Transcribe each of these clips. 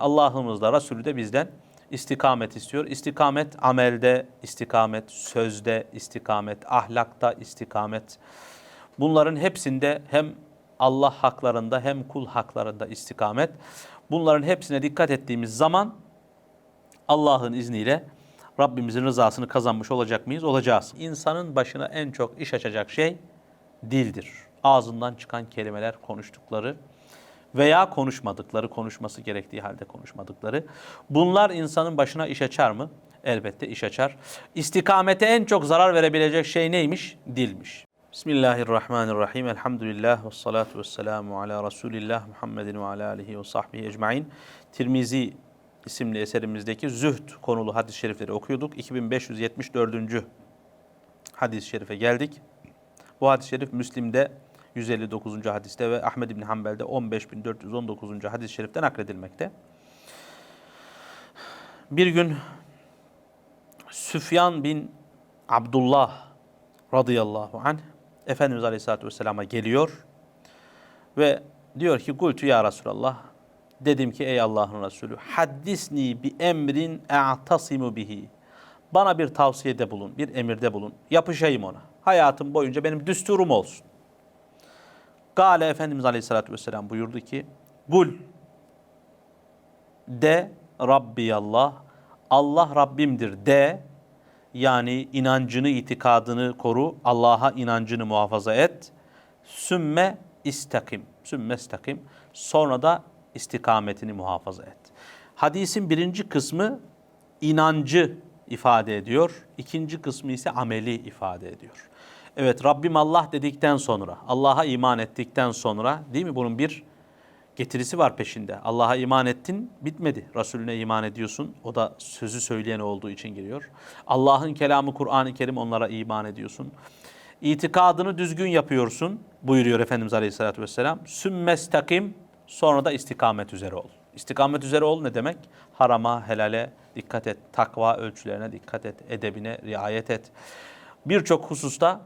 Allah'ımız da Resulü de bizden istikamet istiyor. İstikamet amelde, istikamet sözde, istikamet ahlakta, istikamet. Bunların hepsinde hem Allah haklarında hem kul haklarında istikamet. Bunların hepsine dikkat ettiğimiz zaman Allah'ın izniyle Rabbimizin rızasını kazanmış olacak mıyız? Olacağız. İnsanın başına en çok iş açacak şey dildir. Ağzından çıkan kelimeler, konuştukları veya konuşmadıkları, konuşması gerektiği halde konuşmadıkları. Bunlar insanın başına iş açar mı? Elbette iş açar. İstikamete en çok zarar verebilecek şey neymiş? Dilmiş. Bismillahirrahmanirrahim. Elhamdülillah ve salatu ve selamu ala Resulillah Muhammedin ve ala alihi ve sahbihi ecmain. Tirmizi isimli eserimizdeki zühd konulu hadis-i şerifleri okuyorduk. 2574. hadis-i şerife geldik. Bu hadis-i şerif Müslim'de 159. hadiste ve Ahmed bin Hanbel'de 15419. hadis-i şeriften nakledilmekte. Bir gün Süfyan bin Abdullah radıyallahu anh Efendimiz Aleyhisselatü Vesselam'a geliyor ve diyor ki Kultu ya Resulallah dedim ki ey Allah'ın Resulü haddisni bi emrin e'tasimu bihi bana bir tavsiyede bulun, bir emirde bulun. Yapışayım ona. Hayatım boyunca benim düsturum olsun. Gale Efendimiz Aleyhisselatü Vesselam buyurdu ki Gul de Rabbi Allah Allah Rabbimdir de yani inancını, itikadını koru, Allah'a inancını muhafaza et. Sümme istakim, sümme istakim. Sonra da istikametini muhafaza et. Hadisin birinci kısmı inancı ifade ediyor. İkinci kısmı ise ameli ifade ediyor. Evet Rabbim Allah dedikten sonra, Allah'a iman ettikten sonra değil mi bunun bir getirisi var peşinde. Allah'a iman ettin bitmedi. Resulüne iman ediyorsun. O da sözü söyleyen olduğu için geliyor. Allah'ın kelamı Kur'an-ı Kerim onlara iman ediyorsun. İtikadını düzgün yapıyorsun buyuruyor Efendimiz Aleyhisselatü Vesselam. Sümmestakim sonra da istikamet üzere ol. İstikamet üzere ol ne demek? Harama, helale dikkat et. Takva ölçülerine dikkat et. Edebine riayet et. Birçok hususta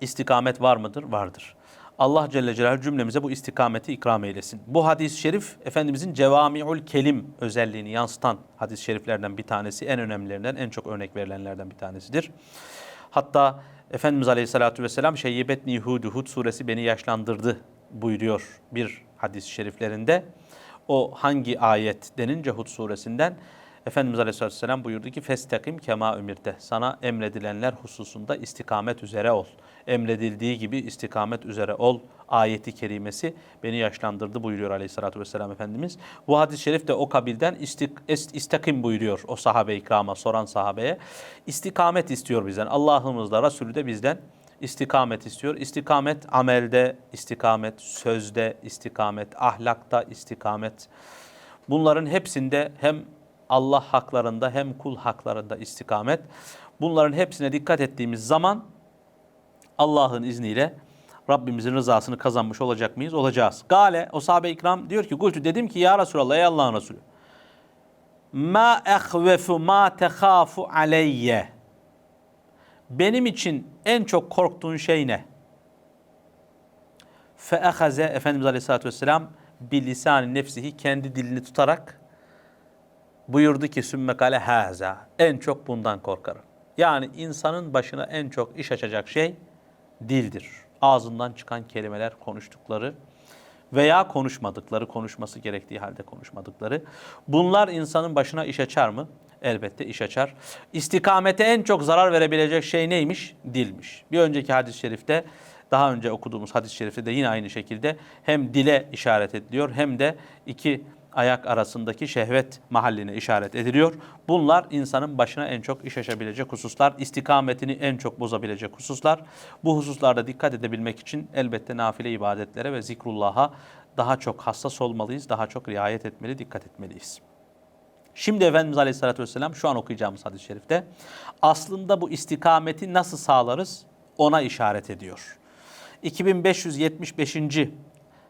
istikamet var mıdır? Vardır. Allah Celle Celaluhu cümlemize bu istikameti ikram eylesin. Bu hadis-i şerif Efendimizin cevami'ul kelim özelliğini yansıtan hadis-i şeriflerden bir tanesi. En önemlilerinden, en çok örnek verilenlerden bir tanesidir. Hatta Efendimiz Aleyhisselatü Vesselam Şeyyibetni Hud, Hud suresi beni yaşlandırdı buyuruyor bir hadis-i şeriflerinde. O hangi ayet denince Hud suresinden Efendimiz Aleyhisselatü Vesselam buyurdu ki Festakim kema ümirte. Sana emredilenler hususunda istikamet üzere ol. Emredildiği gibi istikamet üzere ol. Ayeti kerimesi beni yaşlandırdı buyuruyor Aleyhisselatü Vesselam Efendimiz. Bu hadis-i şerif de o kabilden istik, istakim buyuruyor o sahabe ikrama soran sahabeye. İstikamet istiyor bizden. Allah'ımız da Resulü de bizden istikamet istiyor. İstikamet amelde, istikamet sözde, istikamet ahlakta, istikamet. Bunların hepsinde hem Allah haklarında hem kul haklarında istikamet. Bunların hepsine dikkat ettiğimiz zaman Allah'ın izniyle Rabbimizin rızasını kazanmış olacak mıyız? Olacağız. Gale o sahabe ikram diyor ki Gultu dedim ki ya Resulallah ey Allah'ın Resulü ma ehvefu ma tehafu aleyye benim için en çok korktuğun şey ne? Feehaze Efendimiz Aleyhisselatü Vesselam bilisani nefsihi kendi dilini tutarak buyurdu ki sümme kale haza. En çok bundan korkarım. Yani insanın başına en çok iş açacak şey dildir. Ağzından çıkan kelimeler, konuştukları veya konuşmadıkları, konuşması gerektiği halde konuşmadıkları. Bunlar insanın başına iş açar mı? Elbette iş açar. İstikamete en çok zarar verebilecek şey neymiş? Dilmiş. Bir önceki hadis-i şerifte daha önce okuduğumuz hadis-i şerifte de yine aynı şekilde hem dile işaret ediliyor hem de iki ayak arasındaki şehvet mahalline işaret ediliyor. Bunlar insanın başına en çok iş açabilecek hususlar, istikametini en çok bozabilecek hususlar. Bu hususlarda dikkat edebilmek için elbette nafile ibadetlere ve zikrullah'a daha çok hassas olmalıyız, daha çok riayet etmeli, dikkat etmeliyiz. Şimdi Efendimiz Aleyhisselatü Vesselam şu an okuyacağımız hadis-i şerifte aslında bu istikameti nasıl sağlarız ona işaret ediyor. 2575.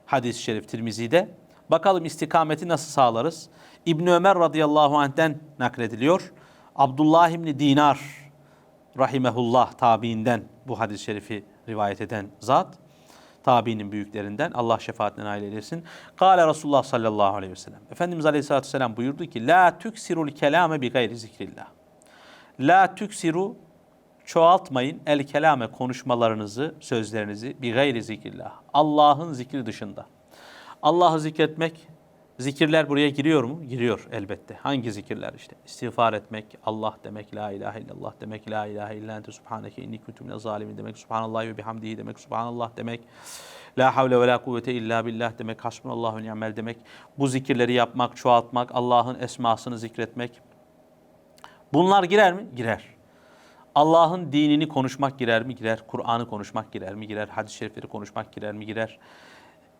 hadis-i şerif Tirmizi'de Bakalım istikameti nasıl sağlarız? İbn Ömer radıyallahu anh'ten naklediliyor. Abdullah İbni Dinar rahimehullah tabiinden bu hadis-i şerifi rivayet eden zat. Tabiinin büyüklerinden. Allah şefaatine nail eylesin. Kale Resulullah sallallahu aleyhi ve sellem. Efendimiz aleyhissalatü vesselam buyurdu ki La tüksirul kelame bi gayri zikrillah. La tüksiru çoğaltmayın el kelame konuşmalarınızı, sözlerinizi bi gayri zikrillah. Allah'ın zikri dışında. Allah'ı zikretmek, zikirler buraya giriyor mu? Giriyor elbette. Hangi zikirler işte? İstiğfar etmek, Allah demek, la ilahe illallah demek, la ilahe illa ente subhaneke inni kuntu minez zalimin demek, subhanallah ve bihamdihi demek, subhanallah demek, la havle ve la kuvvete illa billah demek, hasbunallahu ve ni'mel demek. Bu zikirleri yapmak, çoğaltmak, Allah'ın esmasını zikretmek. Bunlar girer mi? Girer. Allah'ın dinini konuşmak girer mi? Girer. Kur'an'ı konuşmak girer mi? Girer. Hadis-i şerifleri konuşmak girer mi? Girer.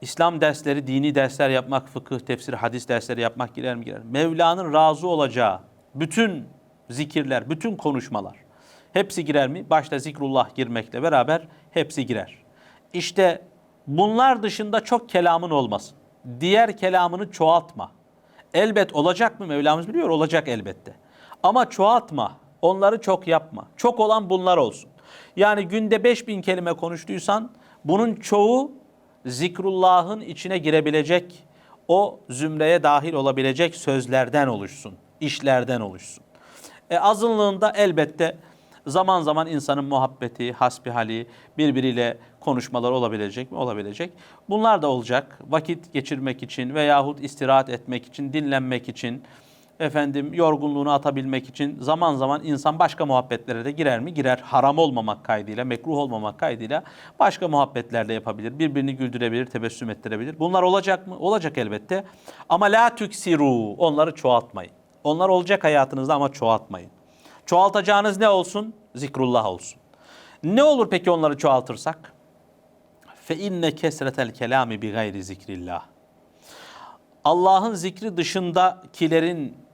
İslam dersleri, dini dersler yapmak, fıkıh, tefsir, hadis dersleri yapmak girer mi? Girer. Mevla'nın razı olacağı bütün zikirler, bütün konuşmalar hepsi girer mi? Başta zikrullah girmekle beraber hepsi girer. İşte bunlar dışında çok kelamın olmasın. Diğer kelamını çoğaltma. Elbet olacak mı? Mevlamız biliyor olacak elbette. Ama çoğaltma. Onları çok yapma. Çok olan bunlar olsun. Yani günde 5000 kelime konuştuysan bunun çoğu zikrullahın içine girebilecek, o zümreye dahil olabilecek sözlerden oluşsun, işlerden oluşsun. E, azınlığında elbette zaman zaman insanın muhabbeti, hasbihali, birbiriyle konuşmalar olabilecek mi? Olabilecek. Bunlar da olacak. Vakit geçirmek için veyahut istirahat etmek için, dinlenmek için, efendim yorgunluğunu atabilmek için zaman zaman insan başka muhabbetlere de girer mi? Girer. Haram olmamak kaydıyla, mekruh olmamak kaydıyla başka muhabbetler de yapabilir. Birbirini güldürebilir, tebessüm ettirebilir. Bunlar olacak mı? Olacak elbette. Ama la tüksiru. Onları çoğaltmayın. Onlar olacak hayatınızda ama çoğaltmayın. Çoğaltacağınız ne olsun? Zikrullah olsun. Ne olur peki onları çoğaltırsak? Fe inne kesretel kelami bi gayri zikrillah. Allah'ın zikri dışındakilerin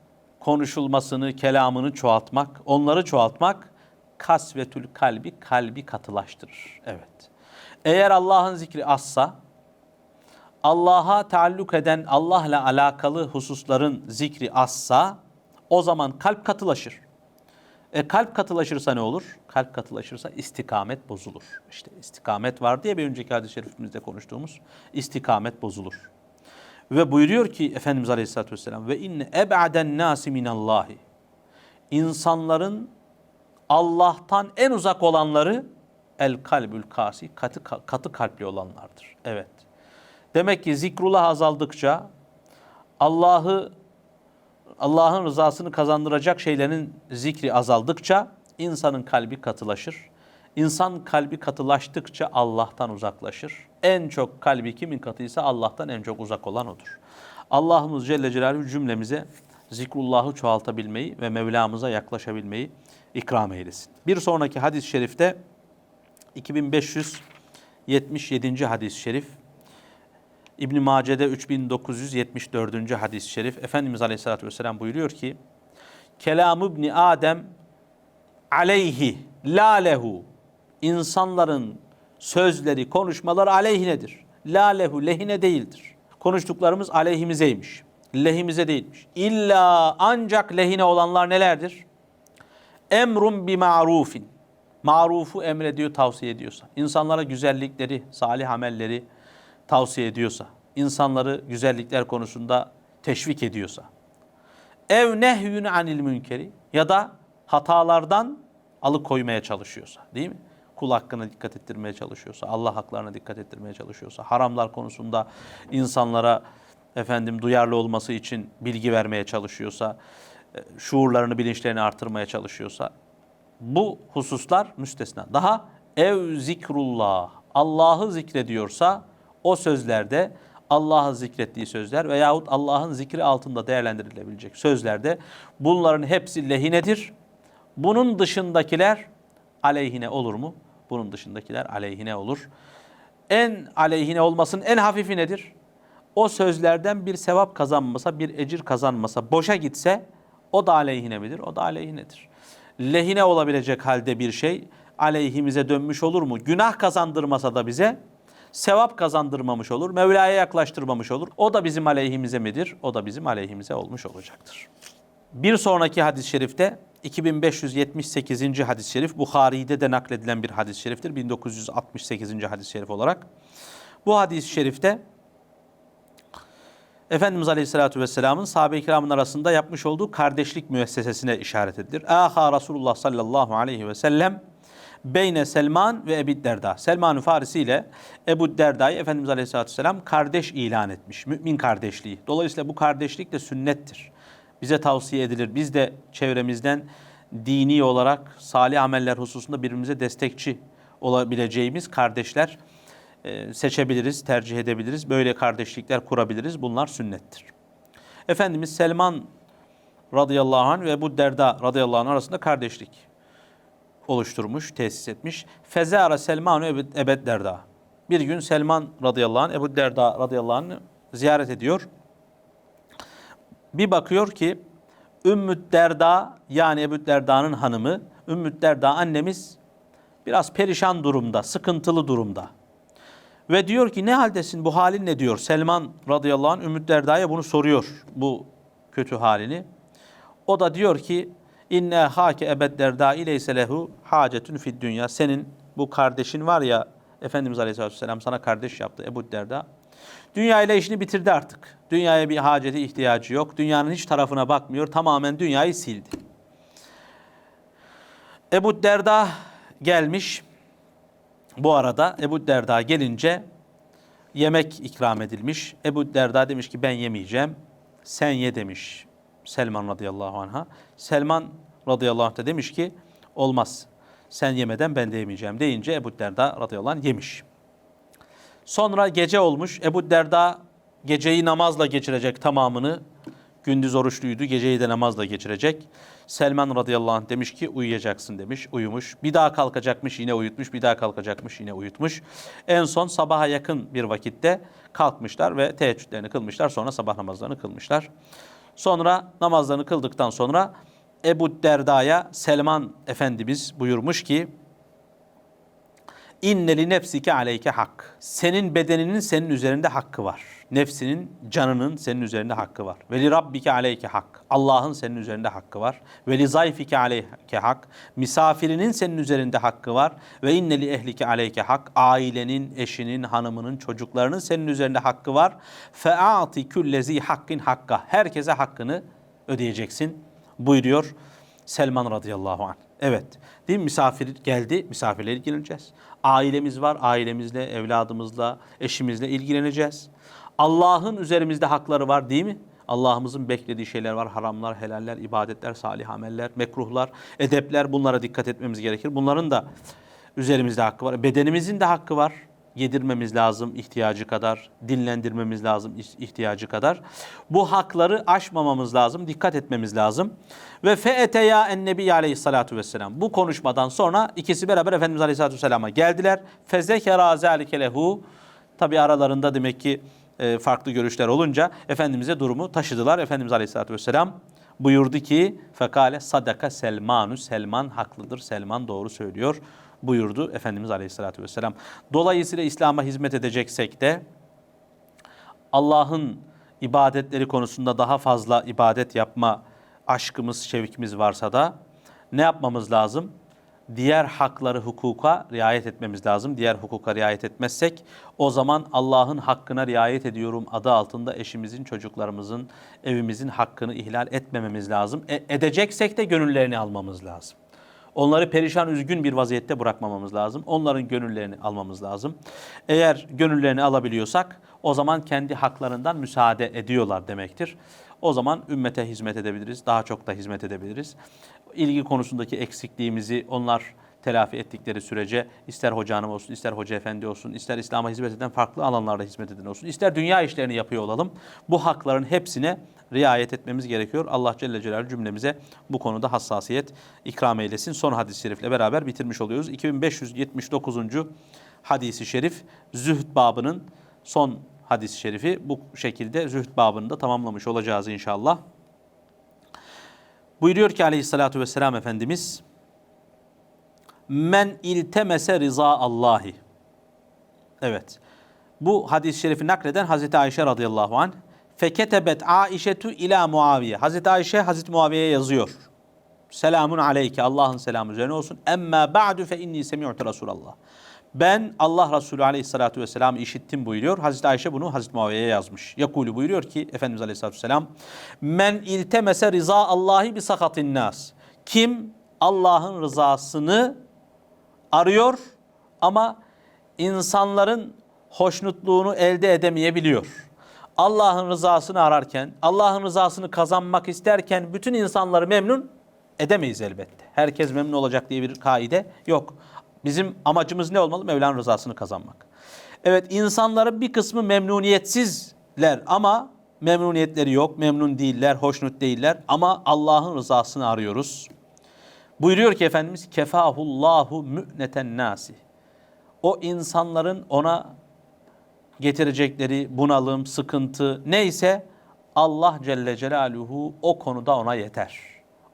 konuşulmasını, kelamını çoğaltmak, onları çoğaltmak kasvetül kalbi, kalbi katılaştırır. Evet. Eğer Allah'ın zikri azsa, Allah'a taalluk eden, Allah'la alakalı hususların zikri azsa, o zaman kalp katılaşır. E kalp katılaşırsa ne olur? Kalp katılaşırsa istikamet bozulur. İşte istikamet var diye bir önceki hadis-i şerifimizde konuştuğumuz istikamet bozulur. Ve buyuruyor ki Efendimiz Aleyhisselatü Vesselam ve inne eb'aden nasi minallahi. İnsanların Allah'tan en uzak olanları el kalbül kasi katı, katı kalpli olanlardır. Evet. Demek ki zikrullah azaldıkça Allah'ı Allah'ın rızasını kazandıracak şeylerin zikri azaldıkça insanın kalbi katılaşır. İnsan kalbi katılaştıkça Allah'tan uzaklaşır. En çok kalbi kimin katıysa Allah'tan en çok uzak olan odur. Allah'ımız Celle Celaluhu cümlemize zikrullahı çoğaltabilmeyi ve Mevlamıza yaklaşabilmeyi ikram eylesin. Bir sonraki hadis-i şerifte 2577. hadis-i şerif İbn Mace'de 3974. hadis-i şerif Efendimiz Aleyhisselatü Vesselam buyuruyor ki Kelam İbni Adem aleyhi la lehu insanların sözleri, konuşmaları aleyhinedir. La lehu lehine değildir. Konuştuklarımız aleyhimizeymiş. Lehimize değilmiş. İlla ancak lehine olanlar nelerdir? Emrun bi marufin. Marufu emrediyor, tavsiye ediyorsa. İnsanlara güzellikleri, salih amelleri tavsiye ediyorsa. insanları güzellikler konusunda teşvik ediyorsa. Ev nehyün anil münkeri ya da hatalardan alıkoymaya çalışıyorsa değil mi? Kul hakkına dikkat ettirmeye çalışıyorsa, Allah haklarına dikkat ettirmeye çalışıyorsa, haramlar konusunda insanlara efendim duyarlı olması için bilgi vermeye çalışıyorsa, e, şuurlarını, bilinçlerini artırmaya çalışıyorsa bu hususlar müstesna. Daha ev zikrullah, Allah'ı zikrediyorsa o sözlerde Allah'ı zikrettiği sözler veyahut Allah'ın zikri altında değerlendirilebilecek sözlerde bunların hepsi lehinedir. Bunun dışındakiler aleyhine olur mu? Bunun dışındakiler aleyhine olur. En aleyhine olmasının en hafifi nedir? O sözlerden bir sevap kazanmasa, bir ecir kazanmasa, boşa gitse o da aleyhine midir? O da aleyhinedir. Lehine olabilecek halde bir şey aleyhimize dönmüş olur mu? Günah kazandırmasa da bize sevap kazandırmamış olur. Mevla'ya yaklaştırmamış olur. O da bizim aleyhimize midir? O da bizim aleyhimize olmuş olacaktır. Bir sonraki hadis-i şerifte 2578. hadis-i şerif Bukhari'de de nakledilen bir hadis-i şeriftir. 1968. hadis-i şerif olarak. Bu hadis-i şerifte Efendimiz Aleyhisselatü Vesselam'ın sahabe-i kiramın arasında yapmış olduğu kardeşlik müessesesine işaret edilir. Aha Resulullah sallallahu aleyhi ve sellem Beyne Selman ve Ebu Derda. Selman-ı Farisi ile Ebu Derda'yı Efendimiz Aleyhisselatü Vesselam kardeş ilan etmiş. Mümin kardeşliği. Dolayısıyla bu kardeşlik de sünnettir. Bize tavsiye edilir. Biz de çevremizden dini olarak salih ameller hususunda birbirimize destekçi olabileceğimiz kardeşler e, seçebiliriz, tercih edebiliriz. Böyle kardeşlikler kurabiliriz. Bunlar sünnettir. Efendimiz Selman radıyallahu anh ve Ebu Derda radıyallahu anh arasında kardeşlik oluşturmuş, tesis etmiş. Fezara Selman ve Ebed Derda. Bir gün Selman radıyallahu anh, Ebu Derda radıyallahu anh ziyaret ediyor. Bir bakıyor ki Ümmü Derda yani Ebu Derda'nın hanımı Ümmü Derda annemiz biraz perişan durumda, sıkıntılı durumda. Ve diyor ki ne haldesin bu halin ne diyor. Selman radıyallahu anh Ümmü Derda'ya bunu soruyor bu kötü halini. O da diyor ki inne hake ebed derda ileyse lehu hacetun fid dünya. Senin bu kardeşin var ya Efendimiz Aleyhisselatü Vesselam sana kardeş yaptı Ebu Derda. Dünya ile işini bitirdi artık. Dünyaya bir haceti ihtiyacı yok. Dünyanın hiç tarafına bakmıyor. Tamamen dünyayı sildi. Ebu Derda gelmiş. Bu arada Ebu Derda gelince yemek ikram edilmiş. Ebu Derda demiş ki ben yemeyeceğim. Sen ye demiş Selman radıyallahu anh'a. Selman radıyallahu anh da demiş ki olmaz. Sen yemeden ben de yemeyeceğim deyince Ebu Derda radıyallahu anh yemiş. Sonra gece olmuş. Ebu Derda geceyi namazla geçirecek tamamını. Gündüz oruçluydu, geceyi de namazla geçirecek. Selman radıyallahu anh demiş ki uyuyacaksın demiş, uyumuş. Bir daha kalkacakmış, yine uyutmuş, bir daha kalkacakmış, yine uyutmuş. En son sabaha yakın bir vakitte kalkmışlar ve teheccüdlerini kılmışlar. Sonra sabah namazlarını kılmışlar. Sonra namazlarını kıldıktan sonra Ebu Derda'ya Selman Efendimiz buyurmuş ki İnneli nefsike aleyke hak. Senin bedeninin senin üzerinde hakkı var. Nefsinin, canının senin üzerinde hakkı var. Ve li rabbike aleyke hak. Allah'ın senin üzerinde hakkı var. Ve li zayfike aleyke hak. Misafirinin senin üzerinde hakkı var. Ve inneli ehlike aleyke hak. Ailenin, eşinin, hanımının, çocuklarının senin üzerinde hakkı var. Fe a'ti küllezi hakkin hakka. Herkese hakkını ödeyeceksin buyuruyor Selman radıyallahu anh. Evet. Değil mi? Misafir geldi. Misafirle ilgileneceğiz. Ailemiz var. Ailemizle, evladımızla, eşimizle ilgileneceğiz. Allah'ın üzerimizde hakları var değil mi? Allah'ımızın beklediği şeyler var. Haramlar, helaller, ibadetler, salih ameller, mekruhlar, edepler. Bunlara dikkat etmemiz gerekir. Bunların da üzerimizde hakkı var. Bedenimizin de hakkı var. Yedirmemiz lazım ihtiyacı kadar, dinlendirmemiz lazım ihtiyacı kadar. Bu hakları aşmamamız lazım, dikkat etmemiz lazım. Ve feeteya ennebi aleyhissalatu vesselam. Bu konuşmadan sonra ikisi beraber Efendimiz aleyhissalatu vesselama geldiler. Fezekera zâlike lehu. Tabi aralarında demek ki e, farklı görüşler olunca Efendimiz'e durumu taşıdılar. Efendimiz aleyhissalatu vesselam buyurdu ki fekale sadaka Selmanu Selman haklıdır. Selman doğru söylüyor buyurdu Efendimiz Aleyhisselatü Vesselam. Dolayısıyla İslam'a hizmet edeceksek de Allah'ın ibadetleri konusunda daha fazla ibadet yapma aşkımız, şevkimiz varsa da ne yapmamız lazım? Diğer hakları, hukuka riayet etmemiz lazım. Diğer hukuka riayet etmezsek o zaman Allah'ın hakkına riayet ediyorum adı altında eşimizin, çocuklarımızın, evimizin hakkını ihlal etmememiz lazım. E, edeceksek de gönüllerini almamız lazım. Onları perişan üzgün bir vaziyette bırakmamamız lazım. Onların gönüllerini almamız lazım. Eğer gönüllerini alabiliyorsak o zaman kendi haklarından müsaade ediyorlar demektir. O zaman ümmete hizmet edebiliriz. Daha çok da hizmet edebiliriz. İlgi konusundaki eksikliğimizi onlar telafi ettikleri sürece ister hoca hanım olsun, ister hoca efendi olsun, ister İslam'a hizmet eden farklı alanlarda hizmet eden olsun, ister dünya işlerini yapıyor olalım. Bu hakların hepsine riayet etmemiz gerekiyor. Allah Celle Celaluhu cümlemize bu konuda hassasiyet ikram eylesin. Son hadis-i şerifle beraber bitirmiş oluyoruz. 2579. hadisi şerif zühd babının son hadis-i şerifi. Bu şekilde zühd babını da tamamlamış olacağız inşallah. Buyuruyor ki aleyhissalatü vesselam Efendimiz Men iltemese rıza Allahi. Evet. Bu hadis-i şerifi nakleden Hazreti Ayşe radıyallahu anh Feketebet Aişetu ila Muaviye. Hazreti Ayşe Hazreti Muaviye'ye yazıyor. Selamun aleyke. Allah'ın selamı üzerine olsun. Emma ba'du fe inni semi'tu Resulallah. Ben Allah Resulü Aleyhisselatü Vesselam işittim buyuruyor. Hazreti Ayşe bunu Hazreti Muaviye'ye yazmış. Yakulu buyuruyor ki Efendimiz Aleyhisselatü Vesselam Men iltemese rıza Allahi bi sakatin nas. Kim Allah'ın rızasını arıyor ama insanların hoşnutluğunu elde edemeyebiliyor. Allah'ın rızasını ararken, Allah'ın rızasını kazanmak isterken bütün insanları memnun edemeyiz elbette. Herkes memnun olacak diye bir kaide yok. Bizim amacımız ne olmalı? Mevla'nın rızasını kazanmak. Evet insanların bir kısmı memnuniyetsizler ama memnuniyetleri yok, memnun değiller, hoşnut değiller ama Allah'ın rızasını arıyoruz. Buyuruyor ki Efendimiz kefahullahu mü'neten nasi. O insanların ona getirecekleri bunalım, sıkıntı neyse Allah Celle Celaluhu o konuda ona yeter.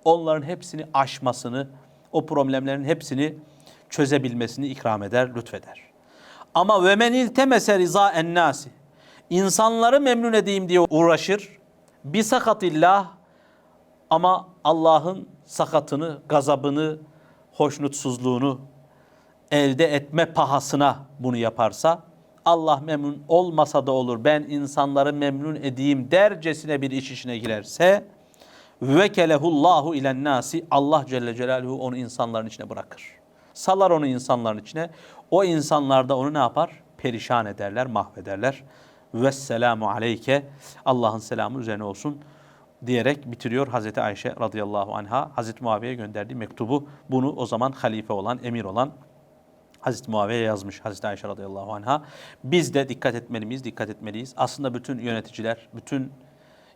Onların hepsini aşmasını, o problemlerin hepsini çözebilmesini ikram eder, lütfeder. Ama ve men iltemese riza ennasi. İnsanları memnun edeyim diye uğraşır. Bi sakatillah ama Allah'ın sakatını, gazabını, hoşnutsuzluğunu elde etme pahasına bunu yaparsa Allah memnun olmasa da olur ben insanları memnun edeyim dercesine bir iş işine girerse vekelehullahu ilen nasi Allah Celle Celaluhu onu insanların içine bırakır. Salar onu insanların içine. O insanlar da onu ne yapar? Perişan ederler, mahvederler. Vesselamu aleyke. Allah'ın selamı üzerine olsun diyerek bitiriyor Hazreti Ayşe radıyallahu anha. Hazreti Muaviye'ye gönderdiği mektubu bunu o zaman halife olan, emir olan Hazreti Muaviye yazmış Hazreti Ayşe radıyallahu anha. Biz de dikkat etmeliyiz, dikkat etmeliyiz. Aslında bütün yöneticiler, bütün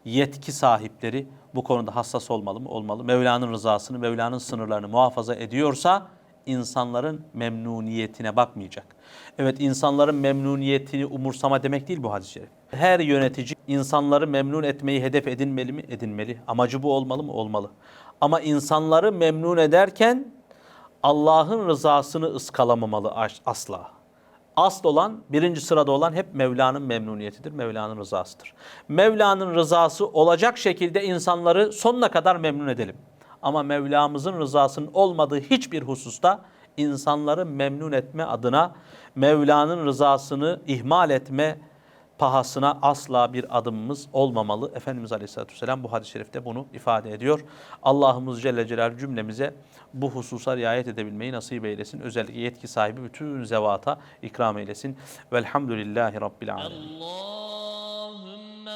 yetki sahipleri bu konuda hassas olmalı mı? Olmalı. Mevla'nın rızasını, Mevla'nın sınırlarını muhafaza ediyorsa insanların memnuniyetine bakmayacak. Evet insanların memnuniyetini umursama demek değil bu hadis-i şerif. Her yönetici insanları memnun etmeyi hedef edinmeli mi? Edinmeli. Amacı bu olmalı mı? Olmalı. Ama insanları memnun ederken Allah'ın rızasını ıskalamamalı asla. Asıl olan, birinci sırada olan hep Mevla'nın memnuniyetidir, Mevla'nın rızasıdır. Mevla'nın rızası olacak şekilde insanları sonuna kadar memnun edelim. Ama Mevlamızın rızasının olmadığı hiçbir hususta insanları memnun etme adına Mevla'nın rızasını ihmal etme pahasına asla bir adımımız olmamalı. Efendimiz Aleyhisselatü Vesselam bu hadis-i şerifte bunu ifade ediyor. Allah'ımız Celle Celaluhu cümlemize bu hususa riayet edebilmeyi nasip eylesin. Özellikle yetki sahibi bütün zevata ikram eylesin. Velhamdülillahi Rabbil alemin. Allahümme